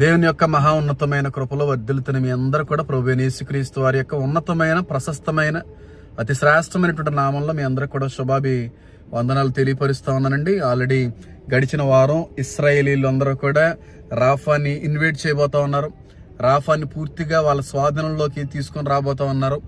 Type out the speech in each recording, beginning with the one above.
దేవుని యొక్క మహా ఉన్నతమైన కృపలో వర్ధిల్లుతున్న మీ అందరూ కూడా ప్రభు యేసుక్రీస్తు వారి యొక్క ఉన్నతమైన ప్రశస్తమైన అతి శ్రేష్టమైనటువంటి నామంలో మీ అందరికి కూడా శుభాభి వందనాలు తెలియపరుస్తా ఉన్నానండి. ఆల్రెడీ గడిచిన వారం ఇస్రాయేలీలు అందరూ కూడా రాఫాని ఇన్వైట్ చేయబోతా ఉన్నారు. రాఫాని పూర్తిగా వాళ్ళ స్వాధీనంలోకి తీసుకొని రాబోతా ఉన్నారు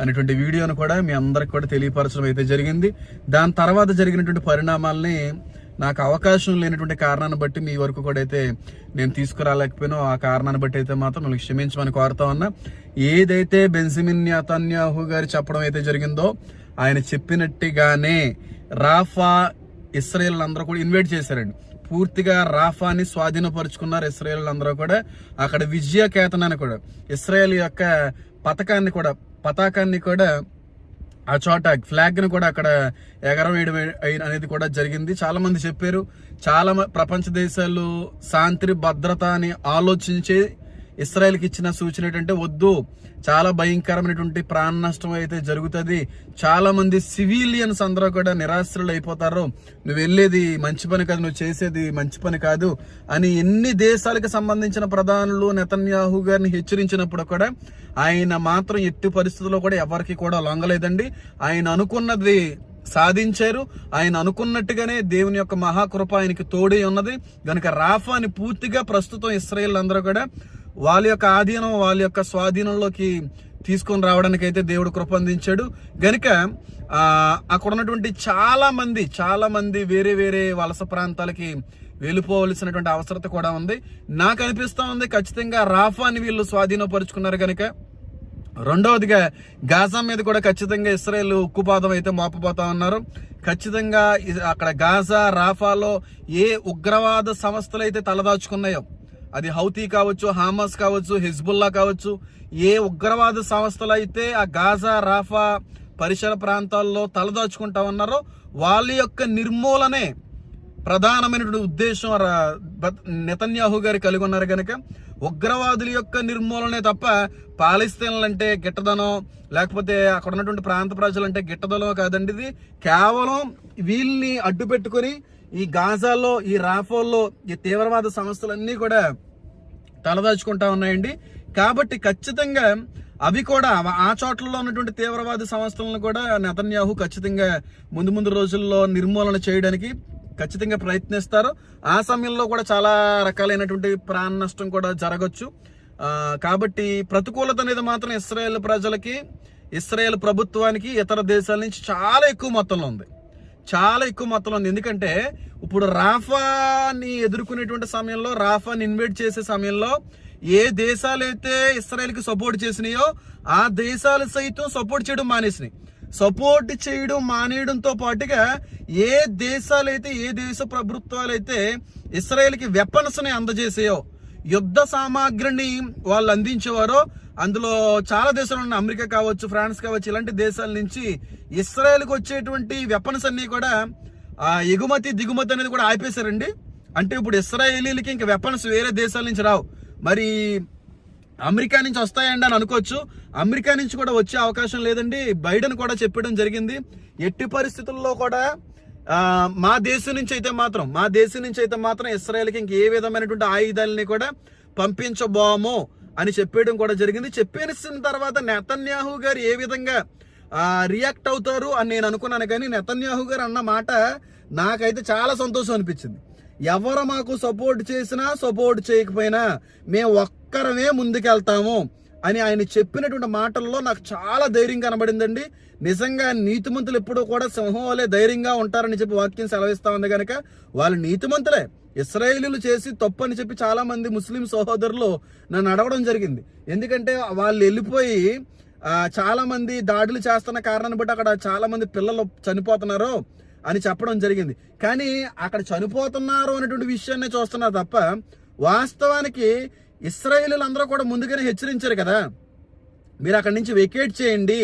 అనేటువంటి వీడియోను కూడా మీ అందరికి కూడా తెలియపరచడం అయితే జరిగింది. దాని తర్వాత జరిగినటువంటి పరిణామాల్ని నాకు అవకాశం లేనటువంటి కారణాన్ని బట్టి మీ వరకు కూడా అయితే నేను తీసుకురాలేకపోయినా. ఆ కారణాన్ని బట్టి అయితే మాత్రం మిమ్మల్ని క్షమించమని కోరుతా ఉన్నా. ఏదైతే బెన్సిమిన్ న్యాతన్యాహు గారు చెప్పడం అయితే జరిగిందో ఆయన చెప్పినట్టుగానే రాఫా ఇస్రాయేల్ అందరూ కూడా ఇన్వైట్ చేశారండి. పూర్తిగా రాఫాని స్వాధీనపరుచుకున్నారు ఇస్రాయేల్ అందరూ కూడా. అక్కడ విజయ కేతనాన్ని కూడా ఇస్రాయేల్ యొక్క పథకాన్ని కూడా పతాకాన్ని కూడా ఆ చోట ఫ్లాగ్ను కూడా అక్కడ ఎగరవేయడం అనేది కూడా జరిగింది. చాలా మంది చెప్పారు. చాలా మ- ప్రపంచ దేశాలు శాంతి భద్రత అని ఆలోచించే ఇస్రాయల్కి ఇచ్చిన సూచన ఏంటంటే వద్దు చాలా భయంకరమైనటువంటి ప్రాణ నష్టం అయితే జరుగుతుంది. చాలా మంది సివిలియన్స్ అందరూ కూడా నిరాశ్రులు అయిపోతారు. నువ్వు వెళ్ళేది మంచి పని కాదు నువ్వు చేసేది మంచి పని కాదు అని ఎన్ని దేశాలకు సంబంధించిన ప్రధానులు నెతన్యాహు గారిని హెచ్చరించినప్పుడు కూడా ఆయన మాత్రం ఎట్టి పరిస్థితుల్లో కూడా ఎవరికి కూడా లొంగలేదండి. ఆయన అనుకున్నది సాధించారు. ఆయన అనుకున్నట్టుగానే దేవుని యొక్క మహాకృప ఆయనకి తోడే ఉన్నది. కనుక రాఫాని పూర్తిగా ప్రస్తుతం ఇస్రాయేల్ అందరూ కూడా వాళ్ళ యొక్క ఆధీనం వాళ్ళ యొక్క స్వాధీనంలోకి తీసుకొని రావడానికి అయితే దేవుడు కృప అందించాడు. గనుక అక్కడ ఉన్నటువంటి చాలా మంది చాలా మంది వేరే వేరే వలస ప్రాంతాలకి వెళ్ళిపోవలసినటువంటి అవసరత కూడా ఉంది. నాకు అనిపిస్తూ ఉంది ఖచ్చితంగా రాఫాని వీళ్ళు స్వాధీనపరుచుకున్నారు గనుక. రెండవదిగా గాజా మీద కూడా ఖచ్చితంగా ఇస్రాయేల్ ఉక్కుపాదం అయితే మోపబోతా ఉన్నారు. ఖచ్చితంగా అక్కడ గాజా రాఫాలో ఏ ఉగ్రవాద సంస్థలు అయితే తలదాచుకున్నాయో అది హౌతీ కావచ్చు హామస్ కావచ్చు హిజ్బుల్లా కావచ్చు ఏ ఉగ్రవాద సంస్థలు అయితే ఆ గాజా రాఫా పరిసర ప్రాంతాల్లో తలదాచుకుంటా ఉన్నారో వాళ్ళ యొక్క నిర్మూలనే ప్రధానమైనటువంటి ఉద్దేశం నెతన్యాహు గారు కలిగి ఉన్నారు కనుక ఉగ్రవాదుల యొక్క నిర్మూలనే తప్ప పాలిస్తీన్లు అంటే గిట్టదనం లేకపోతే అక్కడ ఉన్నటువంటి ప్రాంత ప్రజలంటే గిట్టదనం కాదండి ఇది. కేవలం వీళ్ళని అడ్డు పెట్టుకొని ఈ గాజాలో ఈ రాఫోల్లో ఈ తీవ్రవాద సంస్థలన్నీ కూడా తలదాచుకుంటా ఉన్నాయండి. కాబట్టి ఖచ్చితంగా అవి కూడా ఆ చోట్లలో ఉన్నటువంటి తీవ్రవాద సంస్థలను కూడా నెతన్యాహు ఖచ్చితంగా ముందు ముందు రోజుల్లో నిర్మూలన చేయడానికి ఖచ్చితంగా ప్రయత్నిస్తారు. ఆ సమయంలో కూడా చాలా రకాలైనటువంటి ప్రాణ నష్టం కూడా జరగచ్చు. కాబట్టి ప్రతికూలత అనేది మాత్రం ఇస్రాయేల్ ప్రజలకి ఇస్రాయేల్ ప్రభుత్వానికి ఇతర దేశాల నుంచి చాలా ఎక్కువ మొత్తంలో ఉంది. చాలా ఎక్కువ మొత్తంలో ఉంది. ఎందుకంటే ఇప్పుడు రాఫాని ఎదుర్కొనేటువంటి సమయంలో రాఫాని ఇన్వైట్ చేసే సమయంలో ఏ దేశాలైతే ఇస్రాయల్కి సపోర్ట్ చేసినాయో ఆ దేశాలు సైతం సపోర్ట్ చేయడం మానేసినాయి. సపోర్ట్ చేయడం మానేయడంతో పాటుగా ఏ దేశాలైతే ఏ దేశ ప్రభుత్వాలైతే ఇస్రాయల్కి వెపన్స్ని అందజేసాయో యుద్ధ సామాగ్రిని వాళ్ళు అందించేవారో అందులో చాలా దేశాలు ఉన్నాయి. అమెరికా కావచ్చు ఫ్రాన్స్ కావచ్చు ఇలాంటి దేశాల నుంచి ఇస్రాయల్కి వచ్చేటువంటి వెపన్స్ అన్నీ కూడా ఆ ఎగుమతి దిగుమతి అనేది కూడా ఆపేశారండి. అంటే ఇప్పుడు ఇస్రాయేలీలకి ఇంకా వెపన్స్ వేరే దేశాల నుంచి రావు. మరి అమెరికా నుంచి వస్తాయండి అని అనుకోవచ్చు. అమెరికా నుంచి కూడా వచ్చే అవకాశం లేదండి. బైడెన్ కూడా చెప్పడం జరిగింది. ఎట్టి పరిస్థితుల్లో కూడా మా దేశం నుంచి అయితే మాత్రం మా దేశం నుంచి అయితే మాత్రం ఇస్రాయల్కి ఇంక ఏ విధమైనటువంటి ఆయుధాలని కూడా పంపించబోము అని చెప్పేయడం కూడా జరిగింది. చెప్పేసిన తర్వాత నెతన్యాహు గారు ఏ విధంగా రియాక్ట్ అవుతారు అని నేను అనుకున్నాను కానీ నెతన్యాహు గారు అన్న మాట నాకైతే చాలా సంతోషం అనిపించింది. ఎవరు మాకు సపోర్ట్ చేసినా సపోర్ట్ చేయకపోయినా మేము ఒక్కరమే ముందుకెళ్తాము. అని ఆయన చెప్పినటువంటి మాటల్లో నాకు చాలా ధైర్యం కనబడిందండి. నిజంగా నీతిమంతులు ఎప్పుడూ కూడా సింహం వలె ధైర్యంగా ఉంటారని చెప్పి వాక్యం సెలవిస్తా ఉంది కనుక వాళ్ళు నీతిమంతులే. ఇస్రాయేలీలు చేసి తప్పు అని చెప్పి చాలా మంది ముస్లిం సహోదరులు నన్ను అడగడం జరిగింది. ఎందుకంటే వాళ్ళు వెళ్ళిపోయి చాలామంది చాలా మంది దాడులు చేస్తున్న కారణాన్ని బట్టి అక్కడ చాలా మంది పిల్లలు చనిపోతున్నారు అని చెప్పడం జరిగింది. కానీ అక్కడ చనిపోతున్నారు అనేటువంటి విషయాన్ని చూస్తున్నారు తప్ప వాస్తవానికి ఇస్రాయేలీలు అందరూ కూడా ముందుగానే హెచ్చరించారు కదా. మీరు అక్కడి నుంచి వెకేట్ చేయండి.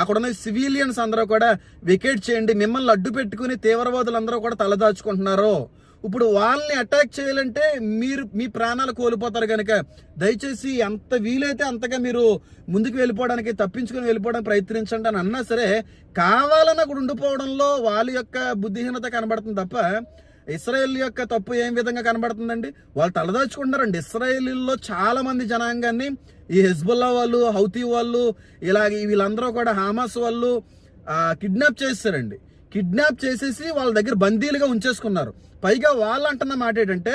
అక్కడ ఉన్న సివిలియన్స్ అందరూ కూడా వెకేట్ చేయండి. మిమ్మల్ని అడ్డు పెట్టుకుని తీవ్రవాదులు అందరూ కూడా తలదాచుకుంటున్నారు. ఇప్పుడు వాళ్ళని అటాక్ చేయాలంటే మీరు మీ ప్రాణాలు కోల్పోతారు కనుక దయచేసి ఎంత వీలైతే అంతగా మీరు ముందుకు వెళ్ళిపోవడానికి తప్పించుకుని వెళ్ళిపోవడానికి ప్రయత్నించండి అని అన్నా సరే కావాలని అక్కడ ఉండిపోవడంలో వాళ్ళ యొక్క బుద్ధిహీనత కనబడుతుంది తప్ప ఇస్రాయేల్ యొక్క తప్పు ఏం విధంగా కనబడుతుందండి? వాళ్ళు తలదాచుకుంటారండి ఇస్రాయేలీల్లో చాలా మంది జనాంగాన్ని ఈ హెజ్బుల్లా వాళ్ళు హౌతీ వాళ్ళు ఇలాగ వీళ్ళందరూ కూడా హామాస్ వాళ్ళు కిడ్నాప్ చేస్తారండి కిడ్నాప్ చేసేసి వాళ్ళ దగ్గర బందీలుగా ఉంచేసుకున్నారు. పైగా వాళ్ళు అంటున్న మాట ఏంటంటే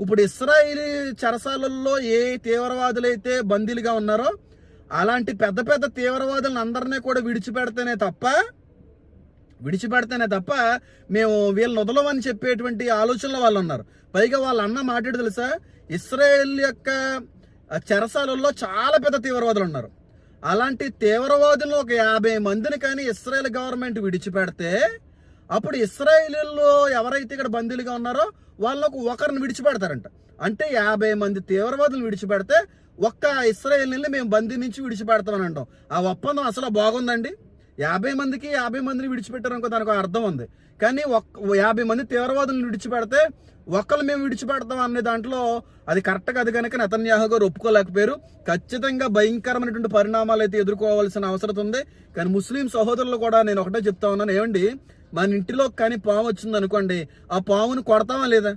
ఇప్పుడు ఇస్రాయేలీ చెరసాలల్లో ఏ తీవ్రవాదులైతే బందీలుగా ఉన్నారో అలాంటి పెద్ద పెద్ద తీవ్రవాదులను అందరినీ కూడా విడిచిపెడితేనే తప్ప విడిచిపెడితేనే తప్ప మేము వీళ్ళని వదలమని చెప్పేటువంటి ఆలోచనలో వాళ్ళు ఉన్నారు. పైగా వాళ్ళ అన్న మాట్లాడు తెలుసా? ఇస్రాయేల్ యొక్క చెరసాలలో చాలా పెద్ద తీవ్రవాదులు ఉన్నారు. అలాంటి తీవ్రవాదులు ఒక యాభై మందిని కానీ ఇస్రాయేల్ గవర్నమెంట్ విడిచిపెడితే అప్పుడు ఇస్రాయేలీల్లో ఎవరైతే ఇక్కడ బందీలుగా ఉన్నారో వాళ్ళకు ఒకరిని విడిచిపెడతారంట. అంటే యాభై మంది తీవ్రవాదులు విడిచిపెడితే ఒక్క ఇస్రాయేల్ని మేము బందీ నుంచి విడిచిపెడతామని అంటాం. ఆ ఒప్పందం అసలు బాగుందండి? యాభై మందికి యాభై మందిని విడిచిపెట్టారనుకో దానికి అర్థం ఉంది. కానీ ఒక్క యాభై మంది తీవ్రవాదులను విడిచిపెడితే ఒక్కరు మేము విడిచిపెడతాం అనే దాంట్లో అది కరెక్ట్ కాదు కనుక నెతన్యాహు గారు ఒప్పుకోలేకపోయారు. ఖచ్చితంగా భయంకరమైనటువంటి పరిణామాలు అయితే ఎదుర్కోవాల్సిన అవసరం ఉంది. కానీ ముస్లిం సహోదరులు కూడా నేను ఒకటే చెప్తా ఉన్నాను. ఏమండి? మన ఇంటిలో కానీ పాము వచ్చింది అనుకోండి ఆ పామును కొడతామా లేదా?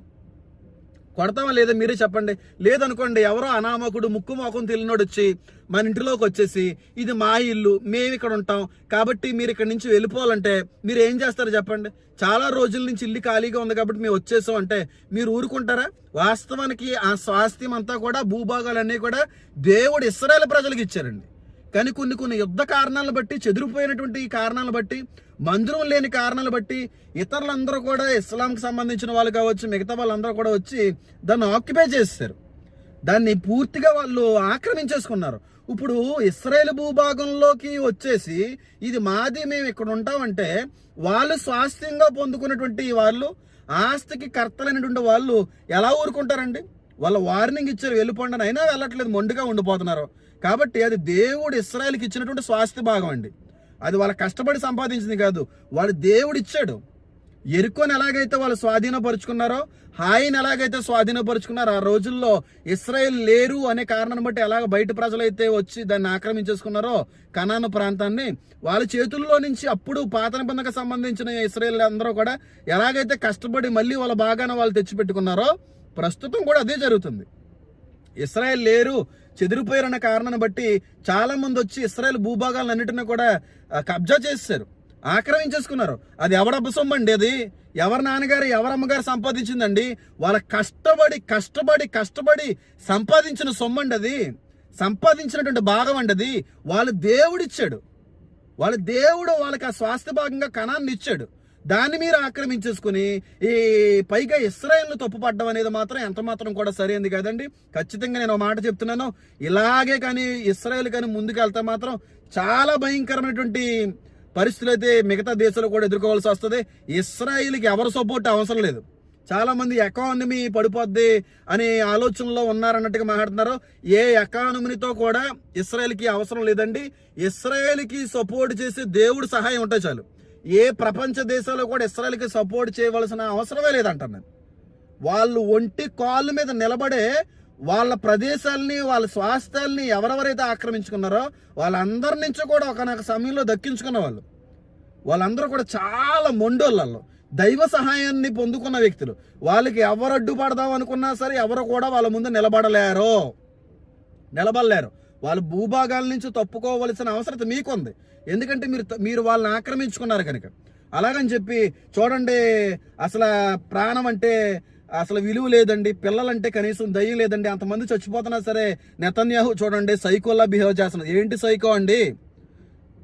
కొడతామా లేదా మీరే చెప్పండి. లేదనుకోండి ఎవరో అనామకుడు ముక్కు మోకం తెలియనోడు వచ్చి మన ఇంటిలోకి వచ్చేసి ఇది మా ఇల్లు మేము ఇక్కడ ఉంటాం కాబట్టి మీరు ఇక్కడ నుంచి వెళ్ళిపోవాలంటే మీరు ఏం చేస్తారు చెప్పండి. చాలా రోజుల నుంచి ఇల్లు ఖాళీగా ఉంది కాబట్టి మేము వచ్చేసాం అంటే మీరు ఊరుకుంటారా? వాస్తవానికి ఆ స్వాస్థ్యం అంతా కూడా భూభాగాలన్నీ కూడా దేవుడు ఇస్రాయల్ ప్రజలకు ఇచ్చారండి. కానీ కొన్ని కొన్ని యుద్ధ కారణాలను బట్టి చెదిరిపోయినటువంటి ఈ కారణాలను బట్టి మందిరం లేని కారణాలు బట్టి ఇతరులందరూ కూడా ఇస్లాంకి సంబంధించిన వాళ్ళు కావచ్చు మిగతా వాళ్ళందరూ కూడా వచ్చి దాన్ని ఆక్యుపై చేస్తారు దాన్ని పూర్తిగా వాళ్ళు ఆక్రమించేసుకున్నారు. ఇప్పుడు ఇస్రాయేల్ భూభాగంలోకి వచ్చేసి ఇది మాది మేము ఇక్కడ ఉంటామంటే వాళ్ళు స్వాస్థ్యంగా పొందుకున్నటువంటి వాళ్ళు ఆస్తికి కర్తలైనటువంటి వాళ్ళు ఎలా ఊరుకుంటారండి? వాళ్ళ వార్నింగ్ ఇచ్చారు వెళ్ళిపోండి అయినా వెళ్ళట్లేదు మొండిగా ఉండిపోతున్నారు. కాబట్టి అది దేవుడు ఇస్రాయల్కి ఇచ్చినటువంటి స్వాస్థ్య భాగం అండి. అది వాళ్ళ కష్టపడి సంపాదించింది కాదు. వాడు దేవుడు ఇచ్చాడు ఎరుకొని ఎలాగైతే వాళ్ళు స్వాధీనపరుచుకున్నారో హాయిని ఎలాగైతే స్వాధీనపరుచుకున్నారో ఆ రోజుల్లో ఇస్రాయేల్ లేరు అనే కారణం బట్టి ఎలాగ బయట ప్రజలైతే వచ్చి దాన్ని ఆక్రమించేసుకున్నారో కనాను ప్రాంతాన్ని వాళ్ళ చేతుల్లో నుంచి అప్పుడు పాత నిబంధనకు సంబంధించిన ఇస్రాయేల్ అందరూ కూడా ఎలాగైతే కష్టపడి మళ్ళీ వాళ్ళ బాగాన వాళ్ళు తెచ్చిపెట్టుకున్నారో ప్రస్తుతం కూడా అదే జరుగుతుంది. ఇస్రాయల్ లేరు చెదిరిపోయారన్న కారణాన్ని బట్టి చాలా మంది వచ్చి ఇస్రాయల్ భూభాగాలన్నిటిని కూడా కబ్జా చేశారు. ఆక్రమించేసుకున్నారు. అది ఎవడబ్బ సొమ్మండి అది? ఎవరి నాన్నగారు ఎవరి అమ్మగారు సంపాదించిందండి? వాళ్ళ కష్టపడి కష్టపడి కష్టపడి సంపాదించిన సొమ్మండి అది. సంపాదించినటువంటి భాగం అండి అది. వాళ్ళు దేవుడిచ్చాడు. వాళ్ళ దేవుడు వాళ్ళకి ఆ స్వాస్థ్య భాగంగా కణాన్ని ఇచ్చాడు. దాన్ని మీరు ఆక్రమించేసుకుని ఈ పైగా ఇస్రాయల్ను తప్పుపడ్డం అనేది మాత్రం ఎంత మాత్రం కూడా సరైనది కాదండి. ఖచ్చితంగా నేను మాట చెప్తున్నాను. ఇలాగే కానీ ఇస్రాయల్ కానీ ముందుకు వెళ్తే మాత్రం చాలా భయంకరమైనటువంటి పరిస్థితులు అయితే మిగతా దేశాలు కూడా ఎదుర్కోవాల్సి వస్తుంది. ఇస్రాయిల్కి ఎవరు సపోర్ట్ అవసరం లేదు. చాలా మంది ఎకానమీ పడిపోద్ది అనే ఆలోచనలో ఉన్నారన్నట్టుగా మాట్లాడుతున్నారు. ఏ ఎకానమీతో కూడా ఇస్రాయల్కి అవసరం లేదండి. ఇస్రాయల్కి సపోర్ట్ చేసి దేవుడు సహాయం ఉంటే చాలు. ఏ ప్రపంచ దేశాల్లో కూడా ఇస్రాయల్కి సపోర్ట్ చేయవలసిన అవసరమే లేదంట నేను వాళ్ళు ఒంటి కాళ్ళ మీద నిలబడే వాళ్ళ ప్రదేశాలని వాళ్ళ స్వాస్థ్యాల్ని ఎవరెవరైతే ఆక్రమించుకున్నారో వాళ్ళందరి నుంచి కూడా ఒకనొక సమయంలో దక్కించుకున్న వాళ్ళు. వాళ్ళందరూ కూడా చాలా మొండోళ్ళల్లో. దైవ సహాయాన్ని పొందుకున్న వ్యక్తులు. వాళ్ళకి ఎవరు అడ్డుపడదాం అనుకున్నా సరే ఎవరు కూడా వాళ్ళ ముందు నిలబడలేరు. నిలబడలేరు. వాళ్ళు భూభాగాల నుంచి తప్పుకోవలసిన అవసరం మీకుంది. ఎందుకంటే మీరు మీరు వాళ్ళని ఆక్రమించుకున్నారు కనుక. అలాగని చెప్పి చూడండి అసలు ప్రాణం అంటే అసలు విలువ లేదండి పిల్లలంటే కనీసం దయ్యం లేదండి అంతమంది చచ్చిపోతున్నా సరే నెతన్యాహు చూడండి సైకోలా బిహేవ్ చేస్తున్నారు. ఏంటి సైకో అండి?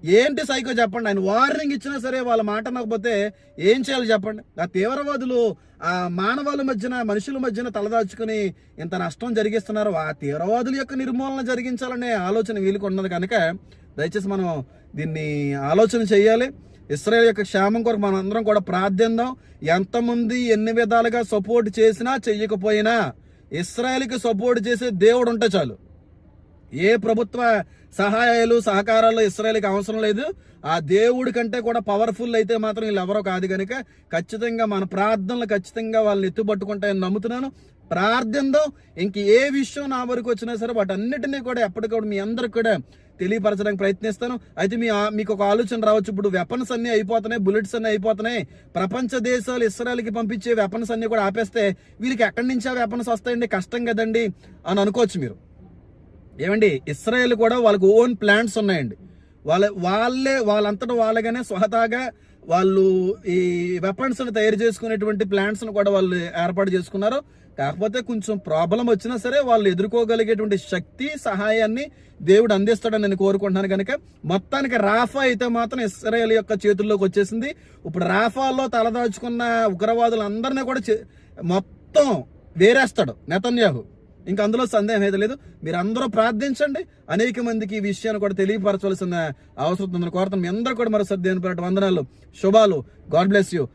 ఏంటి సైకో చెప్పండి? ఆయన వార్నింగ్ ఇచ్చినా సరే వాళ్ళ మాట అనకపోతే ఏం చేయాలి చెప్పండి? ఆ తీవ్రవాదులు ఆ మానవాళి మధ్యన మనుషుల మధ్యన తలదాచుకుని ఇంత నష్టం జరిగిస్తున్నారు. ఆ తీవ్రవాదుల యొక్క నిర్మూలన జరిగించాలనే ఆలోచన వీలుకు ఉన్నది కనుక దయచేసి మనం దీన్ని ఆలోచన చేయాలి. ఇస్రాయల్ యొక్క క్షేమం కొరకు మనం అందరం కూడా ప్రార్థిద్దాం ఎంతమంది ఎన్ని విధాలుగా సపోర్ట్ చేసినా చెయ్యకపోయినా ఇస్రాయల్కి సపోర్ట్ చేసే దేవుడు ఉంటే చాలు. ఏ ప్రభుత్వ సహాయాలు సహకారాలు ఇస్రాయల్కి అవసరం లేదు. ఆ దేవుడి కంటే కూడా పవర్ఫుల్ అయితే మాత్రం వీళ్ళు ఎవరో కాదు కనుక ఖచ్చితంగా మన ప్రార్థనలు ఖచ్చితంగా వాళ్ళని ఎత్తుపట్టుకుంటాయని నమ్ముతున్నాను. ప్రార్థనతో ఇంక ఏ విషయం నా వరకు వచ్చినా సరే వాటన్నిటినీ కూడా ఎప్పటికప్పుడు మీ అందరికి కూడా తెలియపరచడానికి ప్రయత్నిస్తాను. అయితే మీ మీకు ఒక ఆలోచన రావచ్చు. ఇప్పుడు వెపన్స్ అన్నీ అయిపోతున్నాయి బుల్లెట్స్ అన్నీ అయిపోతున్నాయి. ప్రపంచ దేశాలు ఇస్రాయల్కి పంపించే వెపన్స్ అన్నీ కూడా ఆపేస్తే వీరికి ఎక్కడి నుంచి ఆ వెపన్స్ వస్తాయండి? కష్టం కదండి అని అనుకోవచ్చు మీరు. ఏమండి ఇస్రాయెల్ కూడా వాళ్ళకి ఓన్ ప్లాంట్స్ ఉన్నాయండి. వాళ్ళ వాళ్ళే వాళ్ళంతటా వాళ్ళగానే స్వహతాగా వాళ్ళు ఈ వెపన్స్ని తయారు చేసుకునేటువంటి ప్లాంట్స్ను కూడా వాళ్ళు ఏర్పాటు చేసుకున్నారు. కాకపోతే కొంచెం ప్రాబ్లం వచ్చినా సరే వాళ్ళు ఎదుర్కోగలిగేటువంటి శక్తి సహాయాన్ని దేవుడు అందిస్తాడని నేను కోరుకుంటున్నాను కనుక మొత్తానికి రాఫా అయితే మాత్రం ఇస్రాయేల్ యొక్క చేతుల్లోకి వచ్చేసింది. ఇప్పుడు రాఫాలో తలదాచుకున్న ఉగ్రవాదులందరినీ కూడా చే- మొత్తం వేరేస్తాడు నెతన్యాహు. ఇంకా అందులో సందేహం అయితే లేదు. మీరు అందరూ ప్రార్థించండి. అనేక మందికి ఈ విషయాన్ని కూడా తెలియపరచవలసిన అవసరం ఉందని కోరుతాను మీ అందరూ కూడా మరోసారి దేని వందనాలు. శుభాలు. God bless you.